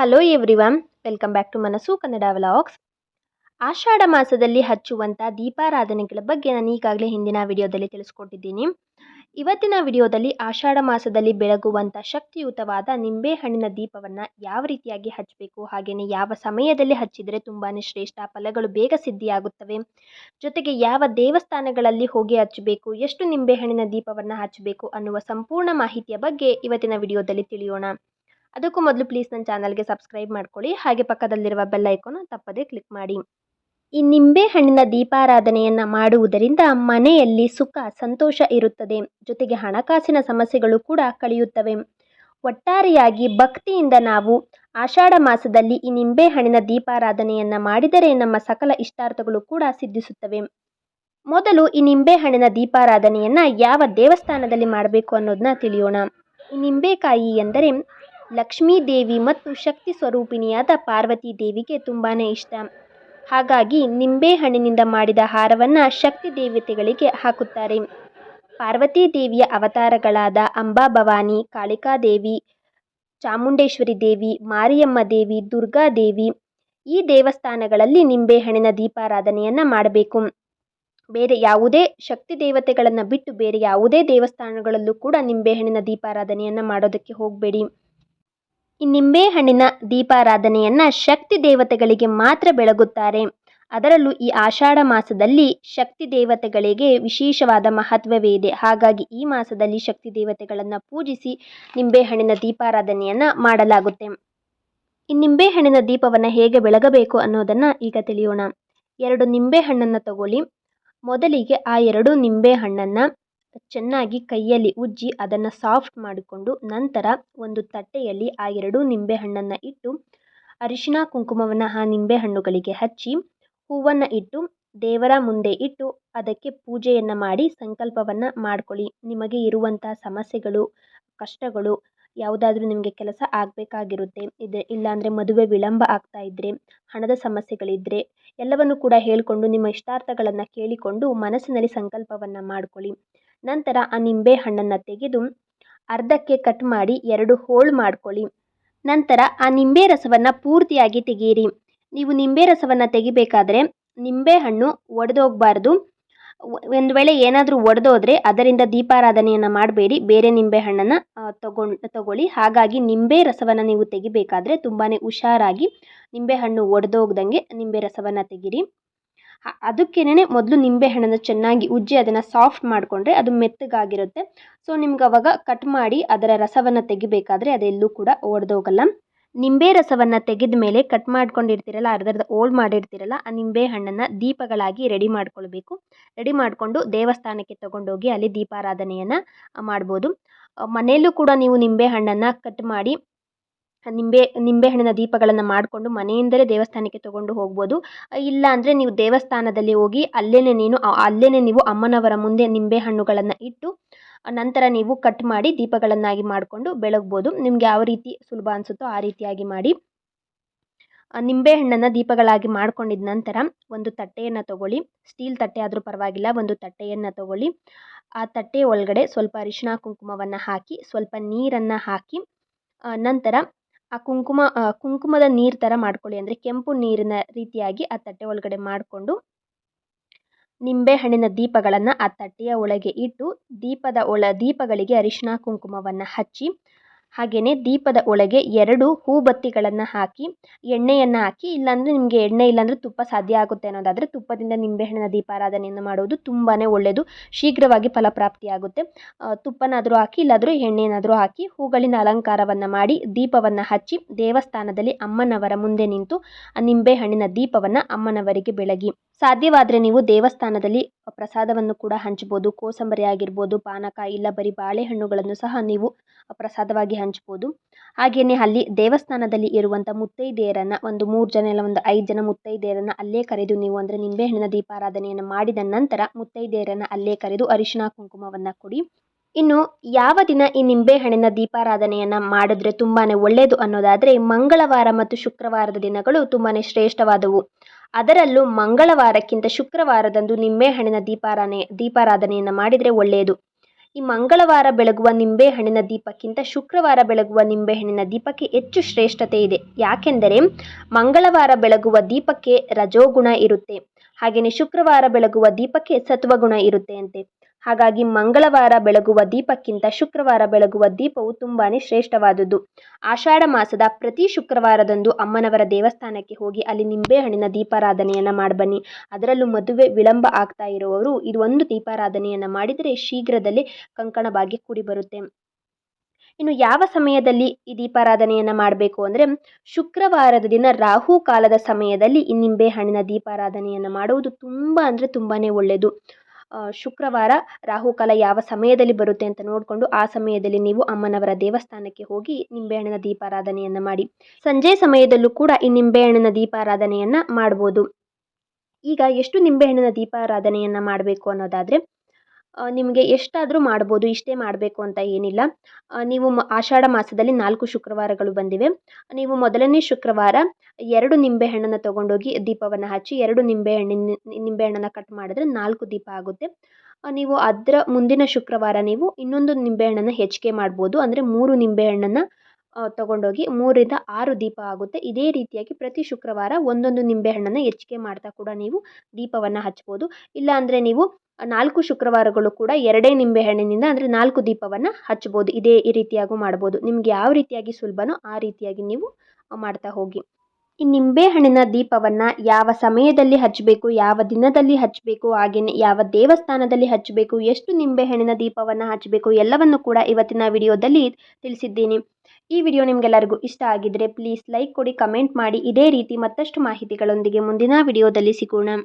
Hello everyone welcome back to Manassu Kannada vlogs ಆಷಾಢ ಮಾಸದಲ್ಲಿ ಹಚ್ಚುವಂಥ ದೀಪಾರಾಧನೆಗಳ ಬಗ್ಗೆ ನಾನು ಈಗಾಗಲೇ ಹಿಂದಿನ ವಿಡಿಯೋದಲ್ಲಿ ತಿಳಿಸ್ಕೊಟ್ಟಿದ್ದೀನಿ. ಇವತ್ತಿನ ವಿಡಿಯೋದಲ್ಲಿ ಆಷಾಢ ಮಾಸದಲ್ಲಿ ಬೆಳಗುವಂಥ ಶಕ್ತಿಯುತವಾದ ನಿಂಬೆಹಣ್ಣಿನ ದೀಪವನ್ನು ಯಾವ ರೀತಿಯಾಗಿ ಹಚ್ಚಬೇಕು ಹಾಗೆಯೇ ಯಾವ ಸಮಯದಲ್ಲಿ ಹಚ್ಚಿದರೆ ತುಂಬಾ ಶ್ರೇಷ್ಠ ಫಲಗಳು ಬೇಗ ಸಿದ್ಧಿಯಾಗುತ್ತವೆ, ಜೊತೆಗೆ ಯಾವ ದೇವಸ್ಥಾನಗಳಲ್ಲಿ ಹೋಗಿ ಹಚ್ಚಬೇಕು, ಎಷ್ಟು ನಿಂಬೆಹಣ್ಣಿನ ದೀಪವನ್ನು ಹಚ್ಚಬೇಕು ಅನ್ನುವ ಸಂಪೂರ್ಣ ಮಾಹಿತಿಯ ಬಗ್ಗೆ ಇವತ್ತಿನ ವಿಡಿಯೋದಲ್ಲಿ ತಿಳಿಯೋಣ. ಅದಕ್ಕೂ ಮೊದಲು ಪ್ಲೀಸ್ ನನ್ನ ಚಾನಲ್ಗೆ ಸಬ್ಸ್ಕ್ರೈಬ್ ಮಾಡ್ಕೊಳ್ಳಿ. ಹಾಗೆ ಪಕ್ಕದಲ್ಲಿರುವ ಬೆಲ್ ಐಕೋನ ತಪ್ಪದೇ ಕ್ಲಿಕ್ ಮಾಡಿ. ಈ ನಿಂಬೆ ಹಣ್ಣಿನ ದೀಪಾರಾಧನೆಯನ್ನು ಮಾಡುವುದರಿಂದ ಮನೆಯಲ್ಲಿ ಸುಖ, ಸಂತೋಷ ಇರುತ್ತದೆ. ಜೊತೆಗೆ ಹಣಕಾಸಿನ ಸಮಸ್ಯೆಗಳು ಕೂಡ ಕಳೆಯುತ್ತವೆ. ಒಟ್ಟಾರೆಯಾಗಿ ಭಕ್ತಿಯಿಂದ ನಾವು ಆಷಾಢ ಮಾಸದಲ್ಲಿ ಈ ನಿಂಬೆ ಹಣ್ಣಿನ ದೀಪಾರಾಧನೆಯನ್ನು ಮಾಡಿದರೆ ನಮ್ಮ ಸಕಲ ಇಷ್ಟಾರ್ಥಗಳು ಕೂಡ ಸಿದ್ಧಿಸುತ್ತವೆ. ಮೊದಲು ಈ ನಿಂಬೆ ಹಣ್ಣಿನ ದೀಪಾರಾಧನೆಯನ್ನು ಯಾವ ದೇವಸ್ಥಾನದಲ್ಲಿ ಮಾಡಬೇಕು ಅನ್ನೋದನ್ನ ತಿಳಿಯೋಣ. ಈ ನಿಂಬೆಕಾಯಿ ಎಂದರೆ ಲಕ್ಷ್ಮೀ ದೇವಿ ಮತ್ತು ಶಕ್ತಿ ಸ್ವರೂಪಿಣಿಯಾದ ಪಾರ್ವತಿ ದೇವಿಗೆ ತುಂಬಾ ಇಷ್ಟ. ಹಾಗಾಗಿ ನಿಂಬೆಹಣ್ಣಿನಿಂದ ಮಾಡಿದ ಹಾರವನ್ನು ಶಕ್ತಿ ದೇವತೆಗಳಿಗೆ ಹಾಕುತ್ತಾರೆ. ಪಾರ್ವತಿ ದೇವಿಯ ಅವತಾರಗಳಾದ ಅಂಬಾ ಭವಾನಿ, ಕಾಳಿಕಾ ಕಾಳಿಕಾದೇವಿ ಚಾಮುಂಡೇಶ್ವರಿ ದೇವಿ, ಮಾರಿಯಮ್ಮ ದೇವಿ, ದುರ್ಗಾ ದೇವಿ ಈ ದೇವಸ್ಥಾನಗಳಲ್ಲಿ ನಿಂಬೆಹಣ್ಣಿನ ದೀಪಾರಾಧನೆಯನ್ನು ಮಾಡಬೇಕು. ಬೇರೆ ಯಾವುದೇ ಶಕ್ತಿ ದೇವತೆಗಳನ್ನು ಬಿಟ್ಟು ಬೇರೆ ಯಾವುದೇ ದೇವಸ್ಥಾನಗಳಲ್ಲೂ ಕೂಡ ನಿಂಬೆಹಣ್ಣಿನ ದೀಪಾರಾಧನೆಯನ್ನು ಮಾಡೋದಕ್ಕೆ ಹೋಗಬೇಡಿ. ನಿಂಬೆಹಣ್ಣಿನ ದೀಪಾರಾಧನೆಯನ್ನ ಶಕ್ತಿ ದೇವತೆಗಳಿಗೆ ಮಾತ್ರ ಬೆಳಗುತ್ತಾರೆ. ಅದರಲ್ಲೂ ಈ ಆಷಾಢ ಮಾಸದಲ್ಲಿ ಶಕ್ತಿ ದೇವತೆಗಳಿಗೆ ವಿಶೇಷವಾದ ಮಹತ್ವವೇ ಇದೆ ಹಾಗಾಗಿ ಈ ಮಾಸದಲ್ಲಿ ಶಕ್ತಿ ದೇವತೆಗಳನ್ನು ಪೂಜಿಸಿ ನಿಂಬೆಹಣ್ಣಿನ ದೀಪಾರಾಧನೆಯನ್ನು ಮಾಡಲಾಗುತ್ತೆ. ಈ ನಿಂಬೆಹಣ್ಣಿನ ದೀಪವನ್ನು ಹೇಗೆ ಬೆಳಗಬೇಕು ಅನ್ನೋದನ್ನು ಈಗ ತಿಳಿಯೋಣ. ಎರಡು ನಿಂಬೆಹಣ್ಣನ್ನು ತಗೊಳ್ಳಿ. ಮೊದಲಿಗೆ ಆ ಎರಡು ನಿಂಬೆಹಣ್ಣನ್ನು ಚೆನ್ನಾಗಿ ಕೈಯಲ್ಲಿ ಉಜ್ಜಿ ಅದನ್ನು ಸಾಫ್ಟ್ ಮಾಡಿಕೊಂಡು ನಂತರ ಒಂದು ತಟ್ಟೆಯಲ್ಲಿ ಆ ಎರಡೂ ನಿಂಬೆಹಣ್ಣನ್ನು ಇಟ್ಟು ಅರಿಶಿನ ಕುಂಕುಮವನ್ನು ಆ ನಿಂಬೆಹಣ್ಣುಗಳಿಗೆ ಹಚ್ಚಿ, ಹೂವನ್ನು ಇಟ್ಟು, ದೇವರ ಮುಂದೆ ಇಟ್ಟು ಅದಕ್ಕೆ ಪೂಜೆಯನ್ನು ಮಾಡಿ ಸಂಕಲ್ಪವನ್ನು ಮಾಡ್ಕೊಳ್ಳಿ. ನಿಮಗೆ ಇರುವಂತಹ ಸಮಸ್ಯೆಗಳು, ಕಷ್ಟಗಳು ಯಾವುದಾದ್ರೂ ನಿಮಗೆ ಕೆಲಸ ಆಗಬೇಕಾಗಿರುತ್ತೆ. ಇದೆ ಇಲ್ಲಾಂದರೆ ಮದುವೆ ವಿಳಂಬ ಆಗ್ತಾ ಇದ್ದರೆ ಹಣದ ಸಮಸ್ಯೆಗಳಿದ್ದರೆ ಎಲ್ಲವನ್ನು ಕೂಡ ಹೇಳಿಕೊಂಡು ನಿಮ್ಮ ಇಷ್ಟಾರ್ಥಗಳನ್ನು ಕೇಳಿಕೊಂಡು ಮನಸ್ಸಿನಲ್ಲಿ ಸಂಕಲ್ಪವನ್ನು ಮಾಡ್ಕೊಳ್ಳಿ. ನಂತರ ಆ ನಿಂಬೆ ಹಣ್ಣನ್ನು ತೆಗೆದು ಅರ್ಧಕ್ಕೆ ಕಟ್ ಮಾಡಿ ಎರಡು ಹೋಳು ಮಾಡ್ಕೊಳ್ಳಿ. ನಂತರ ಆ ನಿಂಬೆ ರಸವನ್ನು ಪೂರ್ತಿಯಾಗಿ ತೆಗೆಯಿರಿ. ನೀವು ನಿಂಬೆ ರಸವನ್ನು ತೆಗಿಬೇಕಾದ್ರೆ ನಿಂಬೆ ಹಣ್ಣು ಒಡೆದೋಗಬಾರ್ದು. ಒಂದು ವೇಳೆ ಏನಾದರೂ ಒಡೆದೋದ್ರೆ ಅದರಿಂದ ದೀಪಾರಾಧನೆಯನ್ನು ಮಾಡಬೇಡಿ. ಬೇರೆ ನಿಂಬೆ ಹಣ್ಣನ್ನು ತಗೊಂಡು, ತಗೊಳ್ಳಿ. ಹಾಗಾಗಿ ನಿಂಬೆ ರಸವನ್ನು ನೀವು ತೆಗಿಬೇಕಾದ್ರೆ ತುಂಬಾ ಹುಷಾರಾಗಿ ನಿಂಬೆ ಹಣ್ಣು ಒಡೆದೋಗ್ದಂಗೆ ನಿಂಬೆ ರಸವನ್ನು ತೆಗೀರಿ. ಅದಕ್ಕೇನೆ ಮೊದಲು ನಿಂಬೆಹಣ್ಣನ್ನು ಚೆನ್ನಾಗಿ ಉಜ್ಜಿ ಅದನ್ನು ಸಾಫ್ಟ್ ಮಾಡಿಕೊಂಡ್ರೆ ಅದು ಮೆತ್ತಗಾಗಿರುತ್ತೆ. ಸೊ ನಿಮ್ಗೆ ಅವಾಗ ಕಟ್ ಮಾಡಿ ಅದರ ರಸವನ್ನು ತೆಗಿಬೇಕಾದ್ರೆ ಅದೆಲ್ಲೂ ಕೂಡ ಒಡೆದೋಗಲ್ಲ ನಿಂಬೆ ರಸವನ್ನು ತೆಗೆದ ಮೇಲೆ ಕಟ್ ಮಾಡ್ಕೊಂಡಿರ್ತೀರಲ್ಲ, ಅರ್ಧರ್ಧ ಓಲ್ಡ್ ಮಾಡಿರ್ತೀರಲ್ಲ, ಆ ನಿಂಬೆ ಹಣ್ಣನ್ನು ದೀಪಗಳಾಗಿ ರೆಡಿ ಮಾಡ್ಕೊಳ್ಬೇಕು. ರೆಡಿ ಮಾಡಿಕೊಂಡು ದೇವಸ್ಥಾನಕ್ಕೆ ತಗೊಂಡೋಗಿ ಅಲ್ಲಿ ದೀಪಾರಾಧನೆಯನ್ನು ಮಾಡ್ಬೋದು. ಮನೆಯಲ್ಲೂ ಕೂಡ ನೀವು ನಿಂಬೆ ಹಣ್ಣನ್ನು ಕಟ್ ಮಾಡಿ ನಿಂಬೆ ನಿಂಬೆಹಣ್ಣಿನ ದೀಪಗಳನ್ನು ಮಾಡಿಕೊಂಡು ಮನೆಯಿಂದಲೇ ದೇವಸ್ಥಾನಕ್ಕೆ ತಗೊಂಡು ಹೋಗ್ಬೋದು. ಇಲ್ಲ ಅಂದರೆ ನೀವು ದೇವಸ್ಥಾನದಲ್ಲಿ ಹೋಗಿ ಅಲ್ಲೇ ನೀನು ಅಲ್ಲೇ ನೀವು ಅಮ್ಮನವರ ಮುಂದೆ ನಿಂಬೆಹಣ್ಣುಗಳನ್ನು ಇಟ್ಟು, ನಂತರ ನೀವು ಕಟ್ ಮಾಡಿ ದೀಪಗಳನ್ನಾಗಿ ಮಾಡಿಕೊಂಡು ಬೆಳಗ್ಬೋದು. ನಿಮ್ಗೆ ಯಾವ ರೀತಿ ಸುಲಭ ಅನಿಸುತ್ತೋ ಆ ರೀತಿಯಾಗಿ ಮಾಡಿ. ನಿಂಬೆಹಣ್ಣನ್ನು ದೀಪಗಳಾಗಿ ಮಾಡ್ಕೊಂಡಿದ ನಂತರ ಒಂದು ತಟ್ಟೆಯನ್ನು ತಗೊಳ್ಳಿ. ಸ್ಟೀಲ್ ತಟ್ಟೆ ಆದರೂ ಪರವಾಗಿಲ್ಲ, ಒಂದು ತಟ್ಟೆಯನ್ನು ತಗೊಳ್ಳಿ. ಆ ತಟ್ಟೆ ಒಳಗಡೆ ಸ್ವಲ್ಪ ಅರಿಶಿನ ಕುಂಕುಮವನ್ನು ಹಾಕಿ, ಸ್ವಲ್ಪ ನೀರನ್ನು ಹಾಕಿ ನಂತರ ಆ ಕುಂಕುಮ ಕುಂಕುಮದ ನೀರು ಥರ ಮಾಡ್ಕೊಳ್ಳಿ. ಅಂದರೆ ಕೆಂಪು ನೀರಿನ ರೀತಿಯಾಗಿ ಆ ತಟ್ಟೆ ಒಳಗಡೆ ಮಾಡಿಕೊಂಡು ನಿಂಬೆಹಣ್ಣಿನ ದೀಪಗಳನ್ನು ಆ ತಟ್ಟೆಯ ಒಳಗೆ ಇಟ್ಟು ದೀಪದ ಒಳ ದೀಪಗಳಿಗೆ ಅರಿಶಿನ ಕುಂಕುಮವನ್ನು ಹಚ್ಚಿ ಹಾಗೆಯೇ ದೀಪದ ಒಳಗೆ ಎರಡು ಹೂಬತ್ತಿಗಳನ್ನು ಹಾಕಿ, ಎಣ್ಣೆಯನ್ನು ಹಾಕಿ, ಇಲ್ಲಾಂದರೆ ನಿಮಗೆ ಎಣ್ಣೆ ಇಲ್ಲಾಂದರೆ ತುಪ್ಪ ಸಾಧ್ಯ ಆಗುತ್ತೆ ಅನ್ನೋದಾದರೆ ತುಪ್ಪದಿಂದ ನಿಂಬೆಹಣ್ಣಿನ ದೀಪಾರಾಧನೆಯನ್ನು ಮಾಡುವುದು ತುಂಬಾ ಒಳ್ಳೆಯದು ಶೀಘ್ರವಾಗಿ ಫಲಪ್ರಾಪ್ತಿಯಾಗುತ್ತೆ ತುಪ್ಪನಾದರೂ ಹಾಕಿ, ಇಲ್ಲಾದರೂ ಎಣ್ಣೆನಾದರೂ ಹಾಕಿ, ಹೂಗಳಿನ ಅಲಂಕಾರವನ್ನು ಮಾಡಿ, ದೀಪವನ್ನು ಹಚ್ಚಿ, ದೇವಸ್ಥಾನದಲ್ಲಿ ಅಮ್ಮನವರ ಮುಂದೆ ನಿಂತು, ಆ ನಿಂಬೆಹಣ್ಣಿನ ದೀಪವನ್ನು ಅಮ್ಮನವರಿಗೆ ಬೆಳಗಿ. ಸಾಧ್ಯವಾದರೆ ನೀವು ದೇವಸ್ಥಾನದಲ್ಲಿ ಪ್ರಸಾದವನ್ನು ಕೂಡ ಹಂಚ್ಬೋದು. ಕೋಸಂಬರಿ ಆಗಿರ್ಬೋದು, ಪಾನಕ ಇಲ್ಲ ಬರೀ ಬಾಳೆಹಣ್ಣುಗಳನ್ನು ಸಹ ನೀವು ಪ್ರಸಾದವಾಗಿ ಹಂಚ್ಬೋದು. ಹಾಗೆಯೇ ಅಲ್ಲಿ ದೇವಸ್ಥಾನದಲ್ಲಿ ಇರುವಂಥ ಮುತ್ತೈದೆಯರನ್ನು ಒಂದು ಮೂರು ಜನ ಇಲ್ಲ ಒಂದು ಐದು ಜನ ಮುತ್ತೈದೆಯರನ್ನು ಅಲ್ಲೇ ಕರೆದು ನೀವು ಅಂದರೆ ನಿಂಬೆಹಣ್ಣಿನ ದೀಪಾರಾಧನೆಯನ್ನು ಮಾಡಿದ ನಂತರ ಮುತ್ತೈದೆಯರನ್ನು ಅಲ್ಲೇ ಕರೆದು ಅರಿಶಿನ ಕುಂಕುಮವನ್ನು ಕೊಡಿ. ಇನ್ನು ಯಾವ ದಿನ ಈ ನಿಂಬೆಹಣ್ಣಿನ ದೀಪಾರಾಧನೆಯನ್ನು ಮಾಡಿದ್ರೆ ತುಂಬಾ ಒಳ್ಳೆಯದು ಅನ್ನೋದಾದರೆ ಮಂಗಳವಾರ ಮತ್ತು ಶುಕ್ರವಾರದ ದಿನಗಳು ತುಂಬಾ ಶ್ರೇಷ್ಠವಾದವು. ಅದರಲ್ಲೂ ಮಂಗಳವಾರಕ್ಕಿಂತ ಶುಕ್ರವಾರದಂದು ನಿಂಬೆಹಣ್ಣಿನ ದೀಪಾರಾನೆ, ದೀಪಾರಾಧನೆಯನ್ನು ಮಾಡಿದರೆ ಒಳ್ಳೆಯದು ಈ ಮಂಗಳವಾರ ಬೆಳಗುವ ನಿಂಬೆಹಣ್ಣಿನ ದೀಪಕ್ಕಿಂತ ಶುಕ್ರವಾರ ಬೆಳಗುವ ನಿಂಬೆಹಣ್ಣಿನ ದೀಪಕ್ಕೆ ಹೆಚ್ಚು ಶ್ರೇಷ್ಠತೆ ಇದೆ. ಯಾಕೆಂದರೆ ಮಂಗಳವಾರ ಬೆಳಗುವ ದೀಪಕ್ಕೆ ರಜೋಗುಣ ಇರುತ್ತೆ. ಹಾಗೆಯೇ ಶುಕ್ರವಾರ ಬೆಳಗುವ ದೀಪಕ್ಕೆ ಸತ್ವಗುಣ ಇರುತ್ತೆ ಅಂತೆ ಹಾಗಾಗಿ ಮಂಗಳವಾರ ಬೆಳಗುವ ದೀಪಕ್ಕಿಂತ ಶುಕ್ರವಾರ ಬೆಳಗುವ ದೀಪವು ತುಂಬಾ ಶ್ರೇಷ್ಠವಾದದ್ದು ಆಷಾಢ ಮಾಸದ ಪ್ರತಿ ಶುಕ್ರವಾರದಂದು ಅಮ್ಮನವರ ದೇವಸ್ಥಾನಕ್ಕೆ ಹೋಗಿ ಅಲ್ಲಿ ನಿಂಬೆಹಣ್ಣಿನ ದೀಪಾರಾಧನೆಯನ್ನು ಮಾಡಬನ್ನಿ. ಅದರಲ್ಲೂ ಮದುವೆ ವಿಳಂಬ ಆಗ್ತಾ ಇರುವವರು ಒಂದು ದೀಪಾರಾಧನೆಯನ್ನು ಮಾಡಿದರೆ ಶೀಘ್ರದಲ್ಲೇ ಕಂಕಣ ಭಾಗ್ಯ ಕೂಡಿ ಬರುತ್ತೆ ಇನ್ನು ಯಾವ ಸಮಯದಲ್ಲಿ ಈ ದೀಪಾರಾಧನೆಯನ್ನು ಮಾಡಬೇಕು ಅಂದರೆ ಶುಕ್ರವಾರದ ದಿನ ರಾಹು ಕಾಲದ ಸಮಯದಲ್ಲಿ ಈ ನಿಂಬೆಹಣ್ಣಿನ ದೀಪಾರಾಧನೆಯನ್ನು ಮಾಡುವುದು ತುಂಬ ಅಂದರೆ ತುಂಬಾ ಒಳ್ಳೆಯದು ಶುಕ್ರವಾರ ರಾಹುಕಾಲ ಯಾವ ಸಮಯದಲ್ಲಿ ಬರುತ್ತೆ ಅಂತ ನೋಡಿಕೊಂಡು ಆ ಸಮಯದಲ್ಲಿ ನೀವು ಅಮ್ಮನವರ ದೇವಸ್ಥಾನಕ್ಕೆ ಹೋಗಿ ನಿಂಬೆಹಣ್ಣಿನ ದೀಪಾರಾಧನೆಯನ್ನು ಮಾಡಿ. ಸಂಜೆ ಸಮಯದಲ್ಲೂ ಕೂಡ ಈ ನಿಂಬೆಹಣ್ಣಿನ ದೀಪಾರಾಧನೆಯನ್ನು ಮಾಡ್ಬೋದು. ಈಗ ಎಷ್ಟು ನಿಂಬೆಹಣ್ಣಿನ ದೀಪಾರಾಧನೆಯನ್ನು ಮಾಡಬೇಕು ಅನ್ನೋದಾದರೆ ನಿಮಗೆ ಎಷ್ಟಾದರೂ ಮಾಡ್ಬೋದು, ಇಷ್ಟೇ ಮಾಡಬೇಕು ಅಂತ ಏನಿಲ್ಲ. ನೀವು ಮ, ಆಷಾಢ ಮಾಸದಲ್ಲಿ ನಾಲ್ಕು ಶುಕ್ರವಾರಗಳು ಬಂದಿವೆ. ನೀವು ಮೊದಲನೇ ಶುಕ್ರವಾರ ಎರಡು ನಿಂಬೆಹಣ್ಣನ್ನು ತೊಗೊಂಡೋಗಿ ದೀಪವನ್ನು ಹಚ್ಚಿ, ಎರಡು ನಿಂಬೆಹಣ್ಣಿನ ನಿಂಬೆಹಣ್ಣನ್ನು ಕಟ್ ಮಾಡಿದ್ರೆ ನಾಲ್ಕು ದೀಪ ಆಗುತ್ತೆ. ನೀವು ಅದರ ಮುಂದಿನ ಶುಕ್ರವಾರ ನೀವು ಇನ್ನೊಂದು ನಿಂಬೆಹಣ್ಣನ್ನು ಹೆಚ್ಚಿಗೆ ಮಾಡ್ಬೋದು. ಅಂದರೆ ಮೂರು ನಿಂಬೆಹಣ್ಣನ್ನು ತೊಗೊಂಡೋಗಿ ಮೂರರಿಂದ ಆರು ದೀಪ ಆಗುತ್ತೆ. ಇದೇ ರೀತಿಯಾಗಿ ಪ್ರತಿ ಶುಕ್ರವಾರ ಒಂದೊಂದು ನಿಂಬೆಹಣ್ಣನ್ನು ಹೆಚ್ಚಿಗೆ ಮಾಡ್ತಾ ಕೂಡ ನೀವು ದೀಪವನ್ನು ಹಚ್ಬೋದು. ಇಲ್ಲ ಅಂದರೆ ನೀವು ನಾಲ್ಕು ಶುಕ್ರವಾರಗಳು ಕೂಡ ಎರಡೇ ನಿಂಬೆಹಣ್ಣಿನಿಂದ ಅಂದರೆ ನಾಲ್ಕು ದೀಪವನ್ನು ಹಚ್ಬೋದು. ಇದೇ ಈ ರೀತಿಯಾಗೂ ಮಾಡ್ಬೋದು. ನಿಮ್ಗೆ ಯಾವ ರೀತಿಯಾಗಿ ಸುಲಭನೋ ಆ ರೀತಿಯಾಗಿ ನೀವು ಮಾಡ್ತಾ ಹೋಗಿ. ಈ ನಿಂಬೆಹಣ್ಣಿನ ದೀಪವನ್ನು ಯಾವ ಸಮಯದಲ್ಲಿ ಹಚ್ಚಬೇಕು ಯಾವ ದಿನದಲ್ಲಿ ಹಚ್ಚಬೇಕು ಹಾಗೆಯೇ ಯಾವ ದೇವಸ್ಥಾನದಲ್ಲಿ ಹಚ್ಚಬೇಕು ಎಷ್ಟು ನಿಂಬೆಹಣ್ಣಿನ ದೀಪವನ್ನು ಹಚ್ಚಬೇಕು ಎಲ್ಲವನ್ನು ಕೂಡ ಇವತ್ತಿನ ವಿಡಿಯೋದಲ್ಲಿ ತಿಳಿಸಿದ್ದೀನಿ. ಈ ವಿಡಿಯೋ ನಿಮಗೆಲ್ಲರಿಗೂ ಇಷ್ಟ ಆಗಿದ್ದರೆ ಪ್ಲೀಸ್ ಲೈಕ್ ಕೊಡಿ ಕಮೆಂಟ್ ಮಾಡಿ. ಇದೇ ರೀತಿ ಮತ್ತಷ್ಟು ಮಾಹಿತಿಗಳೊಂದಿಗೆ ಮುಂದಿನ ವಿಡಿಯೋದಲ್ಲಿ ಸಿಗೋಣ.